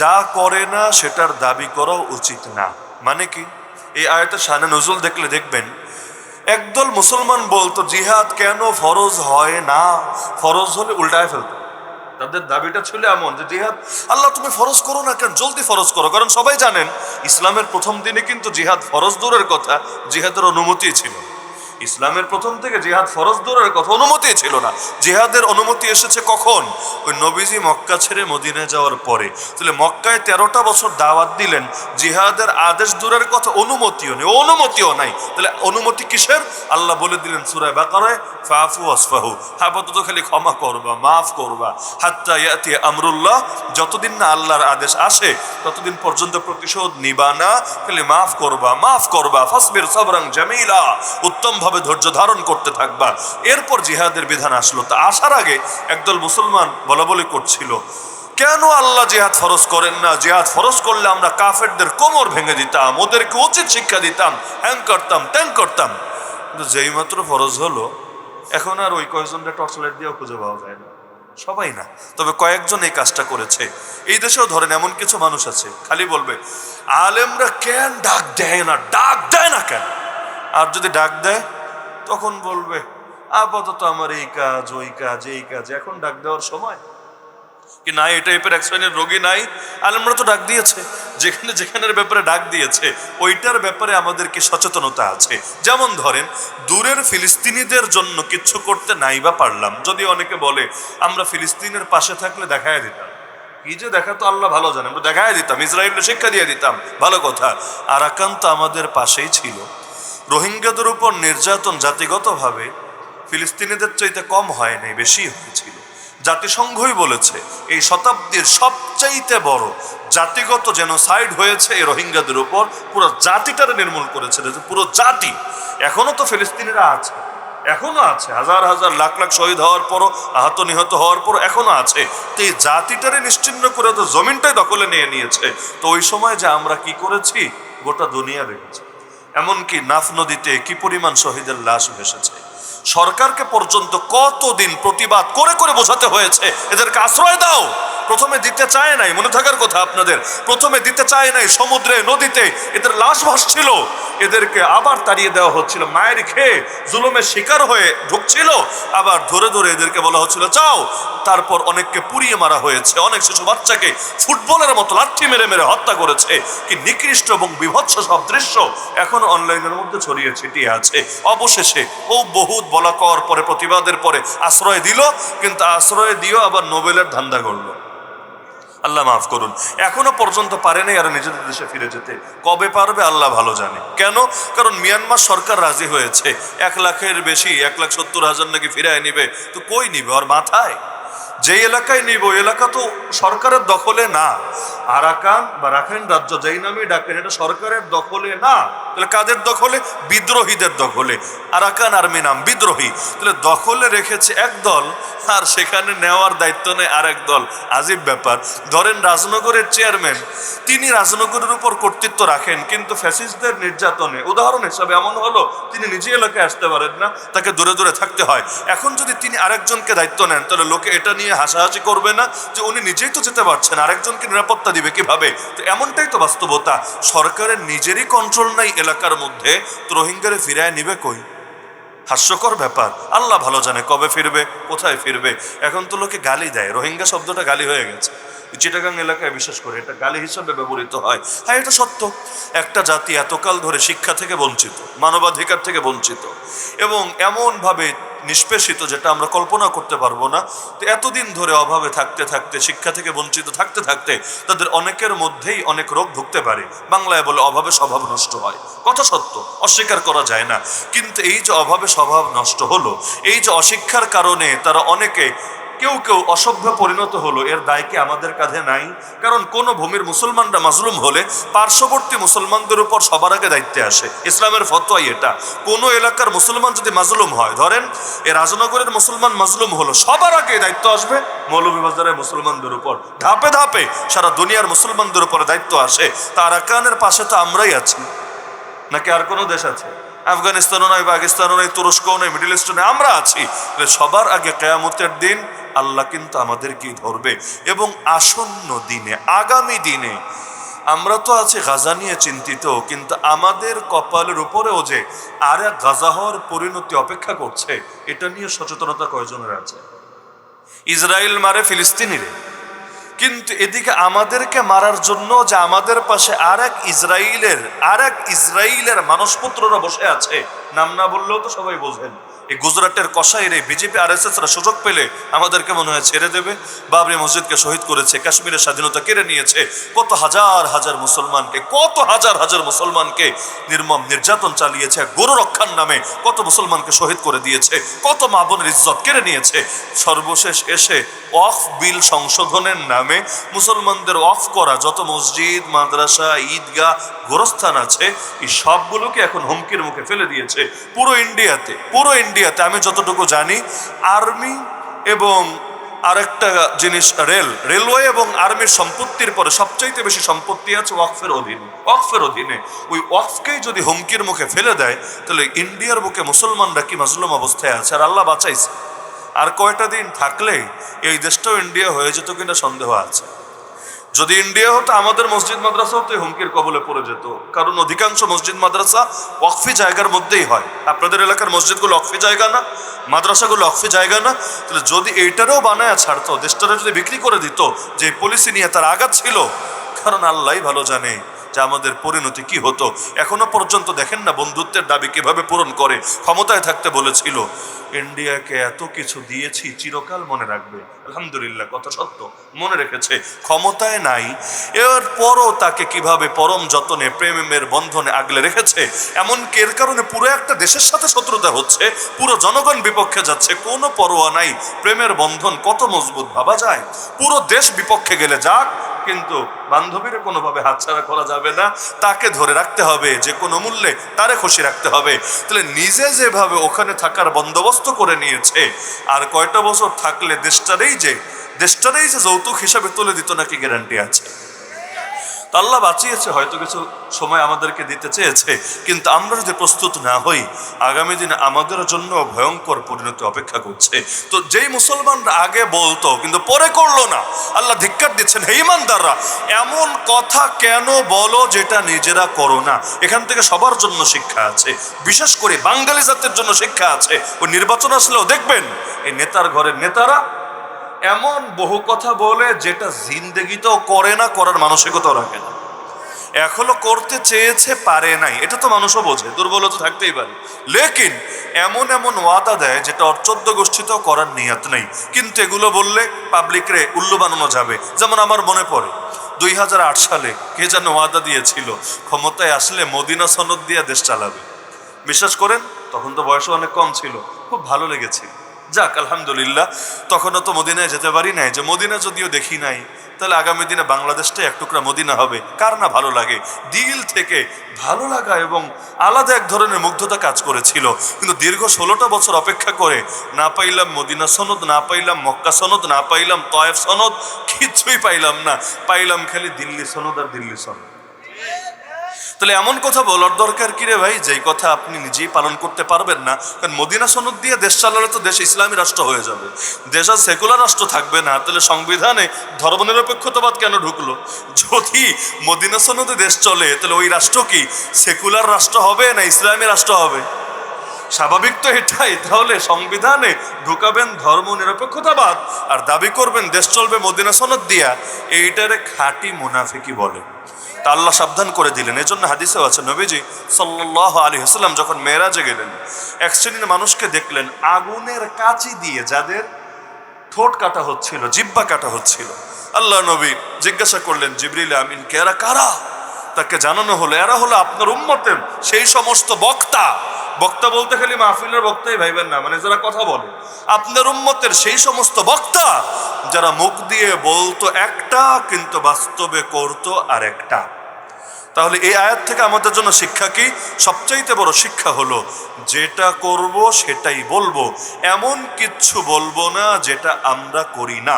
যা করে না, সেটার দাবি করাও উচিত না। মানে কি? এই আয়তের শানে নজরুল দেখলে দেখবেন, একদল মুসলমান বলতো, জিহাদ কেন ফরজ হয় না? ফরজ হলে উল্টায় ফেলতো। তাদের দাবিটা ছিল এমন যে, জিহাদ, আল্লাহ তুমি ফরজ করো না কেন? জলদি ফরজ করো। কারণ সবাই জানেন, ইসলামের প্রথম দিনে কিন্তু জিহাদ ফরজ দূরের কথা, জিহাদের অনুমতি ছিল। ইসলামের প্রথম থেকে জেহাদ ফরজ দূরের কথা অনুমতি ছিল না। জিহাদের অনুমতি এসেছে কখন? ওই নবীজি মক্কা ছেড়ে মদিনায় যাওয়ার পরে। তাহলে মক্কায় তেরোটা বছর দাওয়াত দিলেন, জিহাদের আদেশ দূরের কথা অনুমতিও নেই, অনুমতিও নাই। তাহলে অনুমতি কিসের? আল্লাহ বলে দিলেন সুরায় বাকারায়, ফাফু আসফাহু আপাতত খালি ক্ষমা করবা, মাফ করবা। হাত্তা ইয়াতি আমরুল্লাহ, যতদিন না আল্লাহর আদেশ আসে, ততদিন পর্যন্ত প্রতিশোধ নিবা না। খালি মাফ করবা মাফ করবা। ফাসবির সবরাং জামিলা। উত্তম ভাবে ধৈর্য ধারণ করতে থাকবা। এরপর জিহাদের বিধান আসলো। তা আসার আগে একদল মুসলমান বলা বলি করছিল, কেন আল্লাহ জিহাদ ফরজ করেন না? জিহাদ ফরজ করলে আমরা কাফেরদের কোমর ভেঙে দিতাম, ওদেরকে উচিত শিক্ষা দিতাম, হ্যাং করতাম ট্যাং করতাম। কিন্তু যেই মাত্র ফরজ হলো, এখন আর ওই কয়েকজনটা টর্চ লাইট দিয়েও খুঁজে পাওয়া যায় না। সবাই না, তবে কয়েকজন এই কাজটা করেছে। এই দেশেও ধরেন এমন কিছু মানুষ আছে, খালি বলবে, আলেমরা কেন ডাক দেয় না? ডাক দেয় না কেন? আর যদি ডাক দেয় তখন বলবে, আপাতত আমার এই কাজ, ওই কাজ, এই কাজ, এখন ডাক দেওয়ার সময়? কি নাই এই টাইপের এক শ্রেণির রোগী নাই? আলমরা তো ডাক দিয়েছে, যেখানে যেখানের ব্যাপারে ডাক দিয়েছে, ওইটার ব্যাপারে আমাদেরকে সচেতনতা আছে? যেমন ধরেন, দূরের ফিলিস্তিনিদের জন্য কিচ্ছু করতে নাই বা পারলাম। যদি অনেকে বলে, আমরা ফিলিস্তিনের পাশে থাকলে দেখায় দিতাম। কি যে দেখা তো আল্লাহ ভালো জানে, আমরা দেখায় দিতাম, ইসরায়েলকে শিক্ষা দিয়ে দিতাম, ভালো কথা। আরাকান তো আমাদের পাশেই ছিল। রোহিঙ্গাদের উপর নির্যাতন জাতিগতভাবে ফিলিস্তিনিদের চাইতে কম হয় নাই, বেশি হয়েছিল। জাতিসংঘই বলেছে, এই শতাব্দীর সবচাইতে বড় জাতিগত জেনোসাইড হয়েছে এই রোহিঙ্গাদের উপর। পুরো জাতিটারে নির্মূল করেছে পুরো জাতি। এখনও তো ফিলিস্তিনিরা আছে। এখনও আছে। হাজার হাজার লাখ লাখ শহীদ হওয়ার পরও, আহত নিহত হওয়ার পরও এখনও আছে। তো এই জাতিটারে নিশ্চিন্ন করে তো জমিনটাই দখলে নিয়ে নিয়েছে। তো ওই সময় যে আমরা কি করেছি, গোটা দুনিয়া দেখেছে। এমনকি নাফ নদীতে কি পরিমাণ শহীদের লাশ ভেসেছে? সরকারকে পর্যন্ত কতদিন প্রতিবাদ করে করে বোঝাতে হয়েছে? এদেরকে আশ্রয় দাও! প্রথমে দিতে চায় নাই, মনে থাকার কথা আপনাদের। প্রথমে দিতে চায় নাই সমুদ্রে, নদীতে, এদের লাশ ভাসছিল এদেরকে আবার তাড়িয়ে দেওয়া হচ্ছিল। মায়ের খেয়ে জুলুমের শিকার হয়ে ঢুকছিল। আবার ধরে ধরে এদেরকে বলা হচ্ছিল চাও তারপর অনেককে পুড়িয়ে মারা হয়েছে। অনেক শিশু বাচ্চাকে ফুটবলের মতো লাঠি মেরে মেরে হত্যা করেছে। কি নিকৃষ্ট এবং বিভৎস সব দৃশ্য এখন অনলাইনের মধ্যে ছড়িয়ে ছিটিয়ে আছে। অবশেষে ও বহুত বলা কর পরে, প্রতিবাদের পরে আশ্রয় দিল, কিন্তু আশ্রয় দিয়েও আবার নোবেলের ধান্দা করল আল্লাহ মাফ করুন। এখনও পর্যন্ত পারে নাই আর নিজেদের দেশে ফিরে যেতে। কবে পারবে আল্লাহ ভালো জানে। কেন? কারণ মিয়ানমার সরকার রাজি হয়েছে। এক লাখের বেশি, এক লাখ সত্তর হাজার নাকি ফিরায় নিবে। তো কই নিবে? ওর মাথায়? যে এলাকায় নিব, এলাকা তো সরকারের দখলে না। আরাকান বা রাখাইন রাজ্য যেই নামে ডাকেন, এটা সরকারের দখলে না। তাহলে কাদের দখলে? বিদ্রোহীদের দখলে। আরাকান আর্মি নাম, বিদ্রোহী। তাহলে দখলে রেখেছে এক দল, আর সেখানে নেওয়ার দায়িত্ব নেয় আরেক দল। আজীব ব্যাপার। ধরেন রাজনগরের চেয়ারম্যান, তিনি রাজনগরের উপর কর্তৃত্ব রাখেন, কিন্তু ফ্যাসিস্টদের নির্যাতনে, উদাহরণ হিসাবে এমন হলো, তিনি নিজে এলাকায় আসতে পারেন না, তাকে দূরে দূরে থাকতে হয়। এখন যদি তিনি আরেকজনকে দায়িত্ব নেন, তাহলে লোকে এটা নিয়ে হাসাহাসি করবে না যে উনি নিজেই তো যেতে পারছেন, আরেকজনকে নিরাপত্তা দিবে কীভাবে? তো এমনটাই তো বাস্তবতা। সরকারের নিজেরই কন্ট্রোল নাই এলাকার মধ্যে, তো রোহিঙ্গারে ফিরায় নিবে কই? হাস্যকর ব্যাপার। আল্লাহ ভালো জানে কবে ফিরবে, কোথায় ফিরবে। এখন তো লোকে গালি দেয়। রোহিঙ্গা শব্দটা গালি হয়ে গেছে। চিটাগাং এলাকায় বিশেষ করে এটা গালি হিসাবে ব্যবহৃত হয়। হ্যাঁ এটা সত্য। একটা জাতি এতকাল ধরে শিক্ষা থেকে বঞ্চিত, মানবাধিকার থেকে বঞ্চিত। এবং এমনভাবে নিষ্পেষিত, যেটা আমরা কল্পনা করতে পারব না, তো এতদিন ধরে অভাবে থাকতে থাকতে, শিক্ষা থেকে বঞ্চিত থাকতে থাকতে, তাদের অনেকের মধ্যেই অনেক রোগ ঢুকতে পারে। বাংলায় বলে অভাবে স্বভাব নষ্ট হয়। কথা সত্য, অস্বীকার করা যায় না। কিন্তু এই যে অভাবে স্বভাব নষ্ট হলো, এই যে অশিক্ষার কারণে তারা অনেকে কেউ কেউ অসভ্য পরিণত হলো, এর দায় কি আমাদের কাঁধে নাই? কারণ কোন ভূমির মুসলমানরা মাজলুম হলে পার্শ্ববর্তী মুসলমানদের উপর সবার আগে দায়িত্বে আসে। ইসলামের ফতোয়াই এটা। কোন এলাকার মুসলমান যদি মাজলুম হয়, ধরেন এ রাজনগরের মুসলমান মাজলুম হলো, সবার আগে দায়িত্ব আসবে মৌলভীবাজারের মুসলমানদের উপর। ধাপে ধাপে সারা দুনিয়ার মুসলমানদের উপরে দায়িত্ব আসে। তা আরাকানের পাশে তো আমরাই আছি। নাকি আর কোনো দেশ আছে? আফগানিস্তানও নয় পাকিস্তানও নয় তুরস্কও নয় মিডিল ইস্টও নয় আমরা আছি। সবার আগে কেয়ামতের দিন আল্লাহ কিন্তু আমাদেরকেই ধরবে এবং আসন্ন দিনে, আগামী দিনে, আমরা তো আছি গাজা নিয়ে চিন্তিত, কিন্তু আমাদের কপালের উপরেও যে আর এক গাজা হওয়ার পরিণতি অপেক্ষা করছে, এটা নিয়ে সচেতনতা কয়জনের আছে? ইসরায়েল মারে ফিলিস্তিনিরে। কিন্তু এদিকে আমাদেরকে মারার জন্য যে আমাদের পাশে আর এক ইসরায়েলের আর এক ইসরায়েলের মানসপুত্ররা বসে আছে, নাম না বললেও তো সবাই বোঝেন। এই গুজরাটের কষাইর এই বিজেপি আর এস সুযোগ পেলে আমাদেরকে মনে হয় ছেড়ে দেবে। বাবরি মসজিদকে শহীদ করেছে, কাশ্মীরের স্বাধীনতা কেড়ে নিয়েছে। কত হাজার হাজার মুসলমানকে, কত হাজার হাজার মুসলমানকে নির্মম নির্যাতন চালিয়েছে, গরু রক্ষার নামে কত মুসলমানকে শহীদ করে দিয়েছে, কত মা বোনের ইজ্জত কেড়ে নিয়েছে। সর্বশেষ এসে অফ বিল সংশোধনের নামে মুসলমানদের অফ করা যত মসজিদ, মাদ্রাসা, ঈদগাহ, গোরস্থান আছে, এই সবগুলোকে এখন হুমকির মুখে ফেলে দিয়েছে। পুরো ইন্ডিয়াতে, পুরো ইন্ডিয়াতে, আমি যতটুকু জানি, আর্মি এবং আরেকটা জিনিস, রেল, রেলওয়ে এবং আর্মির সম্পত্তির পরে সবচাইতে বেশি সম্পত্তি আছে ওয়াকফের অধীনে। ওয়াকফের অধীনে। ওই ওয়াকফকেই যদি হুমকির মুখে ফেলে দেয়, তাহলে ইন্ডিয়ার বুকে মুসলমানরা কি মাজলুম অবস্থায় আছে? আর আল্লাহ বাঁচাইছে। আর কয়টা দিন থাকলে এই দেশটাও ইন্ডিয়া হয়ে যেত কিনা সন্দেহ আছে। যদি ইন্ডিয়া হতো, আমাদের মসজিদ মাদ্রাসাও তো হুমকির কবলে পড়ে যেত। কারণ অধিকাংশ মসজিদ মাদ্রাসা অকফি জায়গার মধ্যেই হয়। আপনাদের এলাকার মসজিদগুলো অকফি জায়গা না, মাদ্রাসাগুলো অকফি জায়গা না। তাহলে যদি এইটারও বানায় ছাড়তো, দেশটারে যদি বিক্রি করে দিত, যে পলিসি নিয়ে তার আঘাত ছিল, কারণ আল্লাহ ভালো জানে। যে আমাদের পরিণতি কি হতো? এখনও পর্যন্ত দেখেন না বন্ধুত্বের দাবি কীভাবে পূরণ করে। ক্ষমতায় থাকতে বলেছিল, ইন্ডিয়াকে এত কিছু দিয়েছি, চিরকাল মনে রাখবে। আলহামদুলিল্লাহ, কথা সত্য, মনে রেখেছে, ক্ষমতায় নাই। এর পরও তাকে কীভাবে পরম যতনে, প্রেমের বন্ধনে আগলে রেখেছে? এমনকি এর কারণে পুরো একটা দেশের সাথে শত্রুতা হচ্ছে, পুরো জনগণ বিপক্ষে যাচ্ছে, কোনো পরোয়া নাই। প্রেমের বন্ধন কত মজবুত ভাবা যায়? পুরো দেশ বিপক্ষে গেলে যাক কিন্তু বান্ধবীর কোনোভাবে হাতছাড়া করা যাবে না। তাকে ধরে রাখতে হবে, যে কোনো মূল্যে তারে খুশি রাখতে হবে। তাহলে নিজে যেভাবে ওখানে থাকার বন্দোবস্ত করে নিয়েছে, আর কয়টা বছর থাকলে দেশটারেই যে দেশটারেই যে যৌতুক হিসাবে তুলে দিত নাকি গ্যারান্টি আছে? তা আল্লাহ বাঁচিয়েছে, হয়তো কিছু সময় আমাদেরকে দিতে চেয়েছে। কিন্তু আমরা যদি প্রস্তুত না হই, আগামী দিনে আমাদের জন্য ভয়ঙ্কর পরিণতি অপেক্ষা করছে। তো যেই মুসলমানরা আগে বলতো, কিন্তু পরে করল না। আল্লাহ ধিক্কার দিচ্ছেন, হে ইমানদাররা, এমন কথা কেন বলো যেটা নিজেরা করো না? এখান থেকে সবার জন্য শিক্ষা আছে। বিশেষ করে বাঙালি জাতের জন্য শিক্ষা আছে। ওই নির্বাচন আসলেও দেখবেন, এই নেতার ঘরের নেতারা এমন বহু কথা বলে যেটা জিন্দেগিতেও করে না, করার মানসিকতাও রাখে না। এখনও করতে চেয়েছে, পারে নাই। এটা তো মানুষও বোঝে দুর্বলতা থাকতেই পারে। লেকিন এমন এমন ওয়াদা দেয় যেটা অর্চদ্য গোষ্ঠীতেও করার নিয়াত নেই। কিন্তু এগুলো বললে পাবলিকরে উল্লু বানানো যাবে। যেমন আমার মনে পড়ে, দুই হাজার আট সালে কে যেন ওয়াদা দিয়েছিল, ক্ষমতায় আসলে মদিনা সনদ দিয়ে দেশ চালাবে। বিশ্বাস করেন, তখন তো বয়স অনেক কম ছিল, খুব ভালো লেগেছিল যাক, আলহামদুলিল্লাহ। তখনও তো মদিনায় যেতে পারি নাই। যে মদিনা যদিও দেখি নাই, তাহলে আগামী দিনে বাংলাদেশটা এক টুকরা মদিনা হবে। কার না ভালো লাগে? দিল থেকে ভালো লাগা এবং আলাদা এক ধরনের মুগ্ধতা কাজ করেছিল। কিন্তু দীর্ঘ ষোলোটা বছর অপেক্ষা করে না পাইলাম মদিনা সনদ, না পাইলাম মক্কা সনদ, না পাইলাম তয়েফ সনদ কিচ্ছুই পাইলাম না। পাইলাম খালি দিল্লি সনদ আর দিল্লি সনদ। তাহলে এমন কথা বলার দরকার কি রে ভাই? যেই কথা আপনি নিজেই পালন করতে পারবেন না, কারণ মদিনা সনদ দিয়ে দেশ চালালে তো দেশ ইসলামী রাষ্ট্র হয়ে যাবে। দেশ আর সেকুলার রাষ্ট্র থাকবে না, তাহলে সংবিধানে ধর্মনিরপেক্ষতাবাদ কেন ঢুকলো? যদি মদিনা সনদে দেশ চলে, তাহলে ওই রাষ্ট্র কি সেকুলার রাষ্ট্র হবে না ইসলামী রাষ্ট্র হবে? স্বাভাবিক তো এটাই, তাহলে সংবিধানে ঢুকাবেন ধর্ম নিরপেক্ষতাবাদ আর দাবি করবেন দেশ চলবে মদিনা সনদ দিয়া। এইটারে খাঁটি মুনাফিকি বলে। তা আল্লাহ সাবধান করে দিলেন। এজন্য হাদিসেও আছে, নবীজি সাল্লাহ আলী হাসলাম যখন মেয়েরাজে গেলেন, এক শ্রেণির মানুষকে দেখলেন, আগুনের কাঁচি দিয়ে যাদের ঠোঁট কাটা হচ্ছিল, জিব্বা কাটা হচ্ছিল। আল্লাহ নবী জিজ্ঞাসা করলেন, জিবরিল আমিন কেরা কারা? তাকে জানানো হলো, এরা হলো আপনার উম্মতের সেই সমস্ত বক্তা। বক্তা বলতে খালি মাহফিলের বক্তাই ভাইবেন না মানে যারা কথা বলে। আপনার উম্মতের সেই সমস্ত বক্তা, যারা মুখ দিয়ে বলতো একটা, কিন্তু বাস্তবে করতো আর একটা তাহলে এই আয়াত থেকে আমাদের জন্য শিক্ষা কি? সবচাইতে বড় শিক্ষা হলো, যেটা করব সেটাই বলব। এমন কিচ্ছু বলব না, যেটা আমরা করি না।